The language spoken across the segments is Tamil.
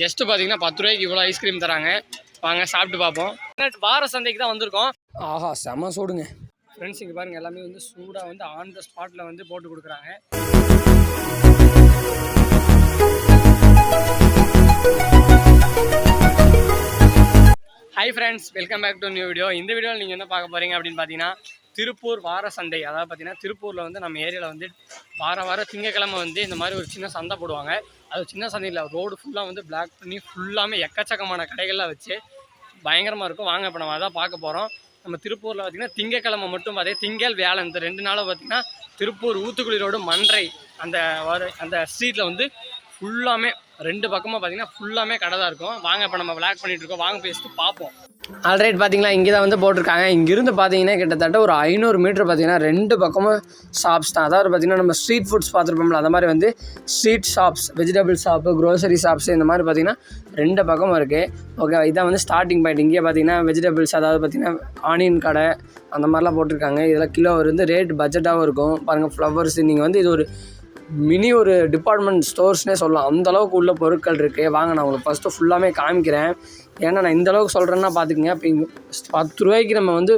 ஜஸ்ட் பார்த்தீங்கன்னா பத்து ரூபாய்க்கு இவ்வளோ ஐஸ்கிரீம் தராங்க. வாங்க சாப்பிட்டு பார்ப்போம். வார சந்தைக்கு தான் வந்திருக்கோம். ஆஹா செம சூடுங்க. ஃப்ரெண்ட்ஸ் இங்கே பாருங்க எல்லாமே வந்து சூடாக வந்து ஆன் த ஸ்பாட்டில் வந்து போட்டு கொடுக்குறாங்க. Hi friends welcome back to new video இந்த வீடியோவில் நீங்கள் என்ன பார்க்க போகிறீங்க அப்படின்னு பார்த்தீங்கன்னா திருப்பூர் வார சந்தை அதாவது பார்த்தீங்கன்னா திருப்பூரில் வந்து நம்ம ஏரியாவில் வந்து வார வாரம் திங்கக்கிழமை வந்து இந்த மாதிரி ஒரு சின்ன சந்தை போடுவாங்க. அது சின்ன சந்தையில் ரோடு ஃபுல்லாக வந்து பிளாக் பண்ணி ஃபுல்லாமே எக்கச்சக்கமான கடைகள்லாம் வச்சு பயங்கரமாக இருக்கும். வாங்க இப்போ நம்ம அதான் பார்க்க போகிறோம் நம்ம திருப்பூரில் பார்த்திங்கன்னா திங்கக்கிழமை மட்டும் அதே திங்கள் வியாழன் இந்த ரெண்டு நாளும் பார்த்திங்கன்னா திருப்பூர் ஊத்துக்குழி ரோடு மன்றை அந்த வர அந்த ஸ்ட்ரீட்டில் வந்து ஃபுல்லாமே ரெண்டு பக்கமாக பார்த்தீங்கன்னா ஃபுல்லாமே கடை தான் இருக்கும். வாங்க இப்போ நம்ம விளாக் பண்ணிகிட்டு இருக்கோம். வாங்க பேசிட்டு பார்ப்போம். ஆல்ரைட் பார்த்தீங்களா இங்கே தான் வந்து போட்டிருக்காங்க. இங்கேருந்து பார்த்தீங்கன்னா கிட்டத்தட்ட ஒரு ஐநூறு மீட்டர் பார்த்தீங்கன்னா ரெண்டு பக்கமும் ஷாப்ஸ் தான். அதாவது பார்த்தீங்கன்னா நம்ம ஸ்ட்ரீட் ஃபுட்ஸ் பார்த்துருப்போம்ல அந்த மாதிரி வந்து street shops vegetable shop grocery shops இந்த மாதிரி பார்த்தீங்கன்னா ரெண்டு பக்கமும் இருக்குது ஓகே இதான் வந்து ஸ்டார்டிங் பாயிண்ட் இங்கே பார்த்தீங்கன்னா வெஜிடபிள்ஸ் அதாவது பார்த்தீங்கன்னா ஆனியன் கடை அந்த மாதிரிலாம் போட்டிருக்காங்க. இதெல்லாம் கிலோ வந்து ரேட் பட்ஜெட்டாகவும் இருக்கும். பாருங்கள் ஃப்ளவர்ஸ் நீங்கள் வந்து இது ஒரு மினி ஒரு டிபார்ட்மெண்ட் ஸ்டோர்ஸ்னே சொல்லலாம். அந்தளவுக்கு உள்ள பொருட்கள் இருக்குது வாங்க நான் உங்களுக்கு ஃபஸ்ட்டு ஃபுல்லாமே காமிக்கிறேன். ஏன்னா நான் இந்த அளவுக்கு சொல்கிறேன்னா பார்த்துக்குங்க இப்போ இங்கே பத்து ரூபாய்க்கு நம்ம வந்து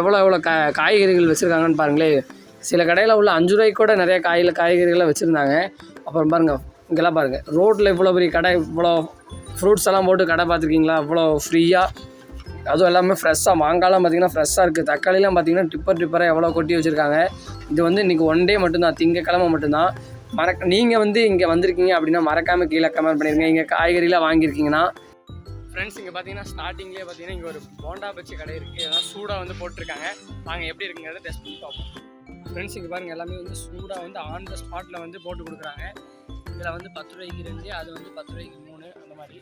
எவ்வளோ எவ்வளோ கா காய்கறிகள் வச்சுருக்காங்கன்னு பாருங்களேன் சில கடையில் உள்ள அஞ்சு ரூபாய்க்கு கூட நிறைய காயில் காய்கறிகளை வச்சுருந்தாங்க. அப்புறம் பாருங்கள் இங்கெல்லாம் பாருங்கள் ரோட்டில் இவ்வளோ பெரிய கடை இவ்வளோ ஃப்ரூட்ஸ் எல்லாம் போட்டு கடை பார்த்துருக்கீங்களா இவ்வளோ ஃப்ரீயாக அதுவும் எல்லாமே ஃப்ரெஷ்ஷாக மாங்காலாம் பார்த்திங்கன்னா ஃப்ரெஷ்ஷாக இருக்குது தக்காளிலாம் பார்த்தீங்கன்னா டிப்பர் டிப்பராக எவ்வளோ கொட்டி வச்சுருக்காங்க. இது வந்து இன்றைக்கி ஒன் டே மட்டும்தான். திங்கக்கிழமை மட்டும்தான். மறக்க நீங்கள் வந்து இங்கே வந்திருக்கீங்க அப்படின்னா மறக்காமல் கீழே கமெண்ட் பண்ணிடுங்க இங்கே காய்கறிலாம் வாங்கியிருக்கீங்கன்னா. ஃப்ரெண்ட்ஸ் இங்கே பார்த்தீங்கன்னா ஸ்டார்டிங்லேயே பார்த்தீங்கன்னா இங்கே ஒரு போண்டா பச்சி கடை இருக்குது இதெல்லாம் சூடாக வந்து போட்டிருக்காங்க. நாங்கள் எப்படி இருக்குங்கிறத டெஸ்ட் பண்ணி பார்ப்போம். ஃப்ரெண்ட்ஸ் இங்கே பாருங்கள் எல்லாமே வந்து சூடாக வந்து ஆன் த ஸ்பாட்டில் வந்து போட்டு கொடுக்குறாங்க. இதில் வந்து பத்து ரூபாய்க்கு ரெண்டு அது வந்து பத்து ரூபாய்க்கு மூணு அந்த மாதிரி.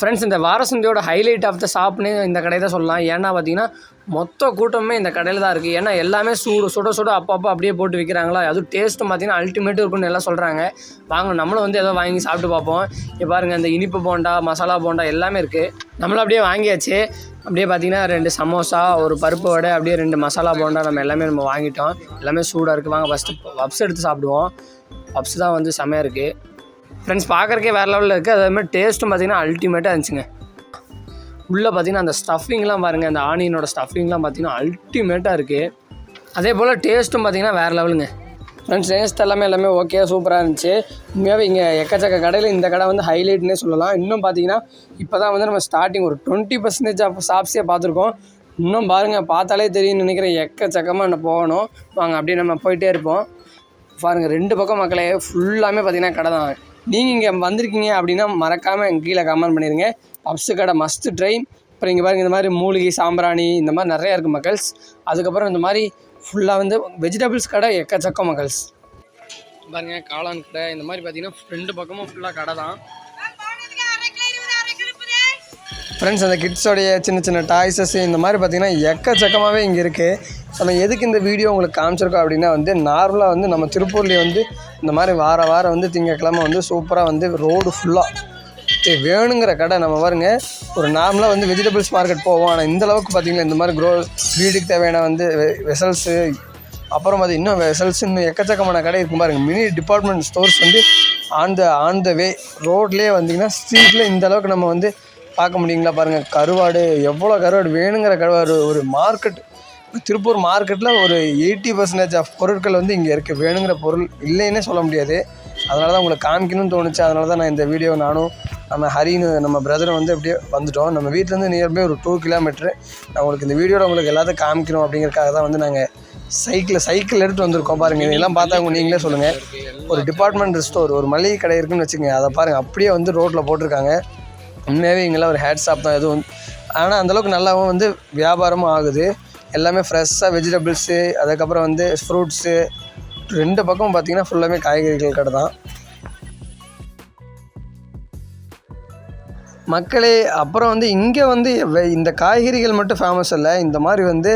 ஃப்ரெண்ட்ஸ் இந்த வாரசந்தியோட ஹைலைட் ஆஃப் த ஷாப்னே இந்த கடையை தான் சொல்லலாம். ஏன்னா பார்த்தீங்கன்னா மொத்த கூட்டமே இந்த கடையில் தான் இருக்குது ஏன்னா எல்லாமே சூடு சுட சுட அப்பப்போ அப்படியே போட்டு விற்கிறாங்களா அதுவும் டேஸ்ட்டும் பார்த்தீங்கன்னா அல்டிமேட்டும் இருக்குன்னு எல்லாம் சொல்கிறாங்க வாங்க நம்மளும் வந்து ஏதோ வாங்கி சாப்பிட்டு பார்ப்போம். இப்போ பாருங்கள் இந்த இனிப்பு போண்டா மசாலா போண்டா எல்லாமே இருக்குது நம்மளும் அப்படியே வாங்கியாச்சு. அப்படியே பார்த்தீங்கன்னா ரெண்டு சமோசா ஒரு பருப்பு வடை அப்படியே ரெண்டு மசாலா போண்டா நம்ம எல்லாமே நம்ம வாங்கிட்டோம். எல்லாமே சூடாக இருக்குது வாங்க ஃபஸ்ட்டு பப்ஸ் எடுத்து சாப்பிடுவோம். பப்ஸ் தான் வந்து செமையாக இருக்குது ஃப்ரெண்ட்ஸ் பார்க்குறக்கே வேறு லெவலில் இருக்குது அதே மாதிரி டேஸ்ட்டும் பார்த்தீங்கன்னா அல்டிமேட்டாக இருந்துச்சுங்க. உள்ளே பார்த்தீங்கன்னா அந்த ஸ்டஃபிங்லாம் பாருங்கள் அந்த ஆனியனோட ஸ்டஃபிங்லாம் பார்த்தீங்கன்னா அல்டிமேட்டாக இருக்குது அதே போல் டேஸ்ட்டும் பார்த்தீங்கன்னா வேறு லெவலுங்க ஃப்ரெண்ட்ஸ் டேஸ்ட் எல்லாமே எல்லாமே ஓகே சூப்பராக இருந்துச்சு. உண்மையாகவே இங்கே எக்கச்சக்க கடையில் இந்த கடை வந்து ஹைலைட்னே சொல்லலாம். இன்னும் பார்த்தீங்கன்னா இப்போ தான் வந்து நம்ம ஸ்டார்டிங் ஒரு டுவெண்ட்டி பர்சன்டேஜ் ஆஃப் ஷாப்ஸே பார்த்துருக்கோம். இன்னும் பாருங்கள் பார்த்தாலே தெரியும்னு நினைக்கிறேன். எக்கச்சக்கமாக என்ன போகணும். வாங்க அப்படியே நம்ம போயிட்டே இருப்போம். பாருங்கள் ரெண்டு பக்கம் மக்களே ஃபுல்லாமே பார்த்தீங்கன்னா கடை தான். நீங்கள் இங்கே வந்திருக்கீங்க அப்படின்னா மறக்காமல் கீழே கமெண்ட் பண்ணிடுங்க பப்ஸு கடை மஸ்ட்டு ட்ரை அப்புறம் இங்கே பாருங்கள் இந்த மாதிரி மூலிகை சாம்பிராணி இந்த மாதிரி நிறையா இருக்குது மக்கள்ஸ். அதுக்கப்புறம் இந்த மாதிரி ஃபுல்லாக வந்து வெஜிடபிள்ஸ் கடை எக்கச்சக்கம் மக்கள்ஸ். பாருங்கள் காளான் கடை. இந்த மாதிரி பார்த்தீங்கன்னா ரெண்டு பக்கமும் ஃபுல்லாக கடை தான். ஃப்ரெண்ட்ஸ் அந்த கிட்ஸோடைய சின்ன சின்ன டாய்ஸஸ் இந்த மாதிரி பார்த்தீங்கன்னா எக்கச்சக்கமாகவே இங்கே இருக்குது நம்ம எதுக்கு இந்த வீடியோ உங்களுக்கு காமிச்சிருக்கோம் அப்படின்னா வந்து நார்மலாக வந்து நம்ம திருப்பூர்லேயே வந்து இந்த மாதிரி வார வாரம் வந்து திங்கக்கிழமை வந்து சூப்பராக வந்து ரோடு ஃபுல்லாக வேணுங்கிற கடை நம்ம பாருங்க. ஒரு நார்மலாக வந்து வெஜிடபிள்ஸ் மார்க்கெட் போவோம். ஆனால் இந்த அளவுக்கு இந்த மாதிரி க்ரோ வீட்டுக்கு தேவையான வந்து வெசல்ஸு அப்புறம் அது இன்னும் வெசல்ஸ் இன்னும் எக்கச்சக்கமான கடை இருக்கும் பாருங்கள் மினி டிபார்ட்மெண்ட் ஸ்டோர்ஸ் வந்து on the on the way ரோட்லேயே வந்தீங்கன்னா ஸ்ட்ரீட்டில் இந்த அளவுக்கு நம்ம வந்து பார்க்க முடியுங்களா பாருங்கள் கருவாடு எவ்வளோ கருவாடு வேணுங்கிற கருவாடு ஒரு மார்க்கெட் திருப்பூர் மார்க்கெட்டில் ஒரு எயிட்டி பர்சன்டேஜ் ஆஃப் பொருட்கள் வந்து இங்கே இருக்குது வேணுங்கிற பொருள் இல்லைன்னே சொல்ல முடியாது. அதனால தான் உங்களுக்கு காமிக்கணும்னு தோணுச்சு. அதனால தான் நான் இந்த வீடியோ நானும் நம்ம ஹரின்னு நம்ம பிரதரும் வந்து அப்படியே வந்துட்டோம். நம்ம வீட்டிலேருந்து நியர்பை ஒரு டூ கிலோமீட்ரு நான் உங்களுக்கு இந்த வீடியோவில் உங்களுக்கு எல்லாத்தையும் காமிக்கணும் அப்படிங்கிறக்காக தான் வந்து நாங்கள் சைக்கிள் சைக்கிள் எடுத்துகிட்டு வந்திருக்கோம் பாருங்கள் இதெல்லாம் பார்த்தா நீங்களே சொல்லுங்கள் ஒரு டிபார்ட்மெண்ட் ஸ்டோர் ஒரு மளிகை கடை இருக்குன்னு வச்சுங்க அதை பாருங்கள் அப்படியே வந்து ரோட்டில் போட்டிருக்காங்க. உண்மையாகவே இங்கெல்லாம் ஒரு ஹேட் ஷாப் தான். எதுவும் ஆனால் அந்தளவுக்கு நல்லாவும் வந்து வியாபாரமும் ஆகுது. எல்லாமே ஃப்ரெஷ்ஷாக வெஜிடபிள்ஸு அதுக்கப்புறம் வந்து ஃப்ரூட்ஸு ரெண்டு பக்கம் பார்த்திங்கன்னா ஃபுல்லாமே காய்கறிகள் கடை தான். மக்களே அப்புறம் வந்து இங்கே வந்து இந்த காய்கறிகள் மட்டும் ஃபேமஸ் இல்லை இந்த மாதிரி வந்து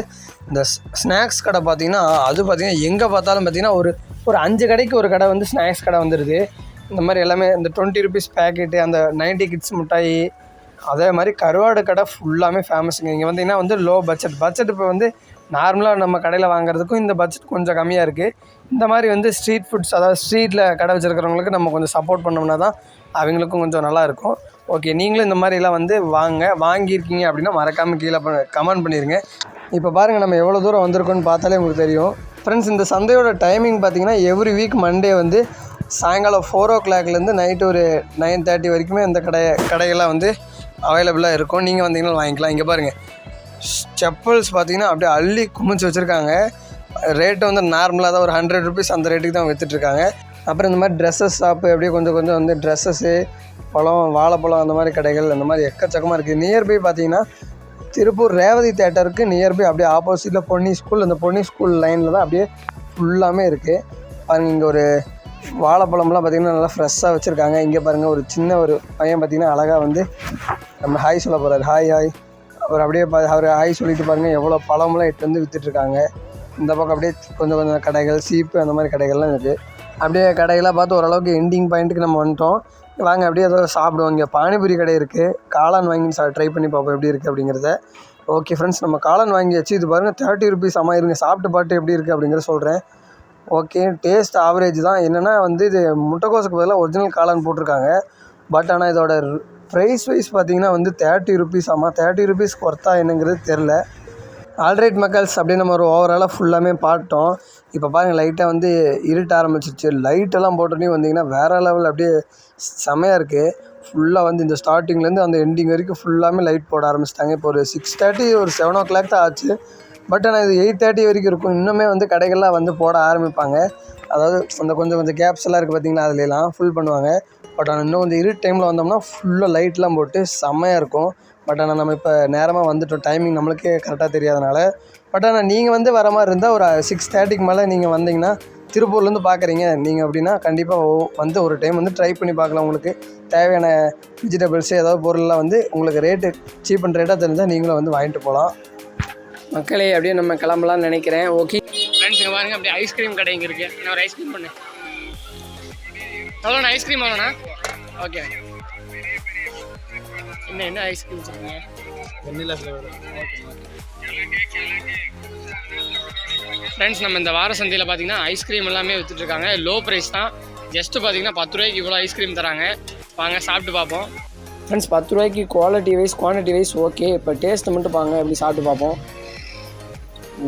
இந்த ஸ்நாக்ஸ் கடை பார்த்திங்கன்னா அது பார்த்தீங்கன்னா எங்கே பார்த்தாலும் பார்த்தீங்கன்னா ஒரு ஒரு அஞ்சு கடைக்கு ஒரு கடை வந்து ஸ்நாக்ஸ் கடை வந்துடுது இந்த மாதிரி எல்லாமே இந்த டுவெண்ட்டி ருபீஸ் பேக்கெட்டு அந்த நைன்ட்டி கிட்ஸ் மிட்டாய் அதே மாதிரி கருவாடு கடை ஃபுல்லாமே ஃபேமஸுங்க இங்கே வந்தீங்கன்னா வந்து லோ பட்ஜெட் பட்ஜெட் இப்போ வந்து நார்மலாக நம்ம கடையில் வாங்குறதுக்கும் இந்த பட்ஜெட் கொஞ்சம் கம்மியாக இருக்குது இந்த மாதிரி வந்து ஸ்ட்ரீட் ஃபுட்ஸ் அதாவது ஸ்ட்ரீட்டில் கடை வச்சுருக்கிறவங்களுக்கு நம்ம கொஞ்சம் சப்போர்ட் பண்ணோம்னா தான் அவங்களுக்கும் கொஞ்சம் நல்லாயிருக்கும் ஓகே நீங்களும் இந்த மாதிரிலாம் வந்து வாங்க வாங்கியிருக்கீங்க அப்படின்னா மறக்காமல் கீழே கமெண்ட் பண்ணிடுங்க இப்போ பாருங்கள் நம்ம எவ்வளோ தூரம் வந்திருக்கோன்னு பார்த்தாலே உங்களுக்கு தெரியும். ஃப்ரெண்ட்ஸ் இந்த சந்தையோட டைமிங் பார்த்தீங்கன்னா எவ்ரி வீக் மண்டே வந்து சாயங்காலம் ஃபோர் ஓ கிளாக்லேருந்து நைட்டு ஒரு நைன் தேர்ட்டி வரைக்குமே இந்த கடை கடைகள்லாம் வந்து அவைலபிளாக இருக்கும். நீங்கள் வந்தீங்கன்னா வாங்கிக்கலாம். இங்கே பாருங்கள் செப்பல்ஸ் பார்த்தீங்கன்னா அப்படியே அள்ளி குமிச்சு வச்சுருக்காங்க. ரேட்டு வந்து நார்மலாக தான். ஒரு ஹண்ட்ரட் ருபீஸ் அந்த ரேட்டுக்கு தான் விற்றுட்ருக்காங்க அப்புறம் இந்த மாதிரி ட்ரெஸ்ஸஸ் ஷாப்பு அப்படியே கொஞ்சம் கொஞ்சம் வந்து ட்ரெஸ்ஸஸ்ஸு பழம் வாழைப்பழம் அந்த மாதிரி கடைகள் அந்த மாதிரி எக்கச்சக்கமாக இருக்குது நியர்பை பார்த்தீங்கன்னா திருப்பூர் ரேவதி தேட்டருக்கு நியர்பை அப்படியே ஆப்போசிட்டில் பொன்னி ஸ்கூல் அந்த பொன்னி ஸ்கூல் லைனில் தான் அப்படியே ஃபுல்லாமே இருக்குது பாருங்கள் இங்கே ஒரு வாழைப்பழம்லாம் பார்த்திங்கன்னா நல்லா ஃப்ரெஷ்ஷாக வச்சுருக்காங்க. இங்கே பாருங்கள் ஒரு சின்ன ஒரு பையன் பார்த்திங்கன்னா அழகாக வந்து நம்ம ஹாய் சொல்ல போகிறார் ஹாய் ஹாய் அவர் அப்படியே பா அவர் ஹாய் சொல்லிட்டு பாருங்கள் எவ்வளோ பழம்லாம் எடுத்து வந்து விற்றுட்ருக்காங்க இந்த பக்கம் அப்படியே கொஞ்சம் கொஞ்சம் கடைகள் சீப்பு அந்த மாதிரி கடைகள்லாம் இருக்குது அப்படியே கடைகளாக பார்த்து ஓரளவுக்கு எண்டிங் பாயிண்ட்டுக்கு நம்ம வந்துட்டோம். வாங்க அப்படியே ஏதாவது சாப்பிடுவோம். இங்கே பானிபூரி கடை இருக்குது காளான் வாங்கி சா ட்ரை பண்ணி பார்ப்போம் எப்படி இருக்குது அப்படிங்கிறத. ஓகே ஃப்ரெண்ட்ஸ் நம்ம காளான் வாங்கி வச்சு இது பாருங்கள் தேர்ட்டி ருபீஸ் அம்மா இருங்க சாப்பிட்டு பாட்டு எப்படி இருக்குது அப்படிங்கிற சொல்கிறேன் ஓகே டேஸ்ட் ஆவரேஜ் தான். என்னென்னா வந்து இது முட்டைக்கோசுக்கு பதிலாக ஒரிஜினல் காளான் போட்டிருக்காங்க. பட் ஆனால் இதோட ப்ரைஸ் வைஸ் பார்த்தீங்கன்னா வந்து தேர்ட்டி ருபீஸ் ஆமாம் தேர்ட்டி ருபீஸ்க்கு ஒர்த்தா என்னங்கிறது தெரில ஆல்ரைட் மக்கள்ஸ் அப்படியே நம்ம ஒரு ஓவராலாக ஃபுல்லாமே பார்த்தோம். இப்போ பாருங்கள் லைட்டாக வந்து இருட்ட ஆரம்பிச்சிருச்சு. லைட்டெல்லாம் போட்டோன்னே வந்தீங்கன்னா வேறு லெவல் அப்படியே செமையாக இருக்குது ஃபுல்லாக வந்து இந்த ஸ்டார்டிங்லேருந்து அந்த எண்டிங் வரைக்கும் ஃபுல்லாமே லைட் போட ஆரம்பிச்சிட்டாங்க. இப்போ ஒரு சிக்ஸ் தேர்ட்டி ஒரு செவன் ஓ கிளாக் தான் ஆச்சு. பட் ஆனால் இது எயிட் தேர்ட்டி வரைக்கும் இருக்கும். இன்னுமே வந்து கடைகள்லாம் வந்து போட ஆரம்பிப்பாங்க. அதாவது அந்த கொஞ்சம் கொஞ்சம் கேப்ஸ் எல்லாம் இருக்குது பார்த்தீங்களா அதுலலாம் ஃபுல் பண்ணுவாங்க. பட் ஆனால் இன்னும் கொஞ்சம் இரு டைமில் வந்தோம்னா ஃபுல்லாக லைட்லாம் போட்டு செம்மையாக இருக்கும். பட் ஆனால் நம்ம இப்போ நேரமாக வந்துட்டோம். டைமிங் நம்மளுக்கே கரெக்டாக தெரியாதனால. பட் ஆனால் நீங்கள் வந்து வர மாதிரி இருந்தால் ஒரு சிக்ஸ் தேர்ட்டிக்கு மேலே நீங்கள் வந்தீங்கன்னா திருப்பூர்லேருந்து பார்க்குறீங்க நீங்கள் அப்படின்னா கண்டிப்பாக வந்து ஒரு டைம் வந்து ட்ரை பண்ணி பார்க்கலாம் உங்களுக்கு. தேவையான வெஜிடபிள்ஸு ஏதாவது பொருள்லாம் வந்து உங்களுக்கு ரேட்டு சீப் அண்ட் ரேட்டாக தெரிஞ்சால் நீங்களும் வந்து வாங்கிட்டு போகலாம் மக்களே அப்படியே நம்ம கிளம்பலாம்னு நினைக்கிறேன். ஓகே. ஃப்ரெண்ட்ஸ் இங்கே பாருங்க அப்படியே ஐஸ்கிரீம் கடை இங்கே இருக்குது நான் ஒரு ஐஸ்கிரீம் பண்ணு. எவ்வளோண்ணா ஐஸ்கிரீம் எவ்வளோண்ணா ஓகே என்ன என்ன ஐஸ்கிரீம் வச்சுருக்கீங்க? வெண்ணிலா ஃப்ளேவர் ஃப்ரெண்ட்ஸ் நம்ம இந்த வார சந்தையில் பார்த்தீங்கன்னா ஐஸ்கிரீம் எல்லாமே விற்றுட்ருக்காங்க லோ ப்ரைஸ் தான். ஜஸ்ட்டு பார்த்தீங்கன்னா பத்து ரூபாய்க்கு இவ்வளோ ஐஸ்கிரீம் தராங்க. வாங்க சாப்பிட்டு பார்ப்போம். ஃப்ரெண்ட்ஸ் பத்து ரூபாய்க்கு quality wise quantity wise okay இப்போ டேஸ்ட்டு மட்டும் பாங்க எப்படி சாப்பிட்டு பார்ப்போம்.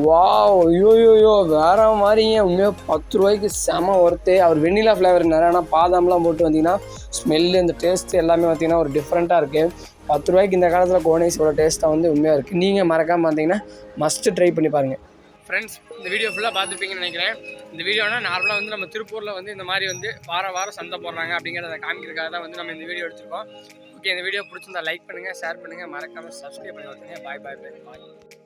வாவ் ஐயோ வேற மாதிரிங்க. உண்மையாக பத்து ரூபாய்க்கு செம ஒர்த்து அவர் வெண்ணிலா ஃப்ளேவர் நிறைய ஆனால் பாதாம்லாம் போட்டு வந்தீங்கன்னா ஸ்மெல்லு இந்த டேஸ்ட் எல்லாமே பார்த்தீங்கன்னா ஒரு டிஃப்ரெண்ட்டாக இருக்குது பத்து ரூபாய்க்கு இந்த காலத்தில் கோனேஸோட டேஸ்ட்டாக வந்து உண்மையாக இருக்குது நீங்கள் மறக்காமல் பார்த்தீங்கன்னா மஸ்ட்டு ட்ரை பண்ணி பாருங்கள் ஃப்ரெண்ட்ஸ் இந்த வீடியோ ஃபுல்லாக பார்த்துருப்பீங்கன்னு நினைக்கிறேன். இந்த வீடியோனா நார்மலாக வந்து நம்ம திருப்பூரில் வந்து இந்த மாதிரி வந்து வார வாரம் சந்தை போடுறாங்க அப்படிங்கிறத காமிக்கிறதுக்காக தான் வந்து நம்ம இந்த வீடியோ எடுத்துருக்கோம். ஓகே இந்த வீடியோ பிடிச்சிருந்தா லைக் பண்ணுங்கள் ஷேர் பண்ணுங்கள் மறக்காமல் சப்ஸ்கிரைப் பண்ணி பார்த்துங்க பாய் பாய் பாய் பாய்